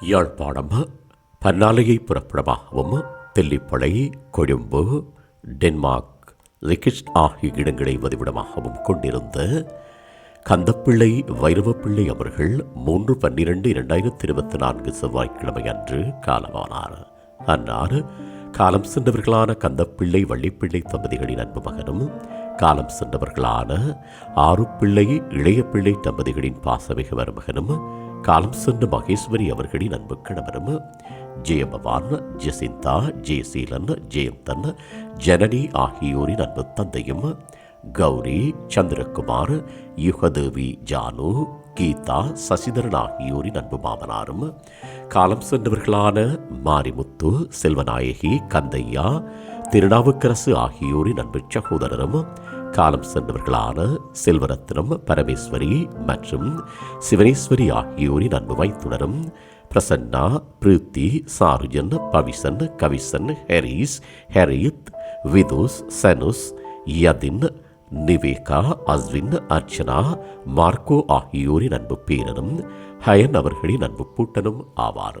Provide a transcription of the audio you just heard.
யாழ்ப்பாணம் பன்னாலையை புறப்படமாகவும் தெல்லிப்பளை கொழும்பு டென்மார்க் லிகிஸ்ட் ஆகிய இடங்களை வதிவிடமாகவும் கொண்டிருந்த கந்தப்பிள்ளை வைரவப்பிள்ளை அவர்கள் மூன்று பன்னிரண்டு இரண்டாயிரத்தி இருபத்தி நான்கு செவ்வாய்க்கிழமை அன்று காலமானார். அன்னார் காலம் சென்றவர்களான கந்தப்பிள்ளை வள்ளிப்பிள்ளை தம்பதிகளின் அன்பு மகனும் காலம் சென்றவர்களான ஆறுப்பிள்ளை இளையப்பிள்ளை தம்பதிகளின் பாசமிகு மருமகனும் காலம் சென்ற மகேஸ்வரி அவர்களின் அன்பு கணவரும் ஜெயபவான் ஜெசிந்தா ஜெயசீலன் ஜெயந்தன் ஜனனி ஆகியோரின் அன்பு தந்தையும் கௌரி சந்திரகுமார் யுகதேவி ஜானு கீதா சசிதரன் ஆகியோரின் அன்பு மாமனாரும் காலம் சென்றவர்களான மாரிமுத்து செல்வநாயகி கந்தையா திருநாவுக்கரசு ஆகியோரின் அன்பு சகோதரரும் காலம் சென்றவர்களான செல்வரத்னம் பரமேஸ்வரி மற்றும் சிவனேஸ்வரி ஆகியோரின் அன்பு வைத்துணரும் பிரசன்னா பிரீத்தி சாருஜன் பவிசன் கவிசன் ஹெரிஸ் ஹெரித் விதுஸ் சனுஸ் யதின் நிவேகா அஸ்வின் அர்ச்சனா மார்க்கோ ஆகியோரின் அன்பு பேரனும் ஹயன் அவர்களின் அன்பு பூட்டனும் ஆவார்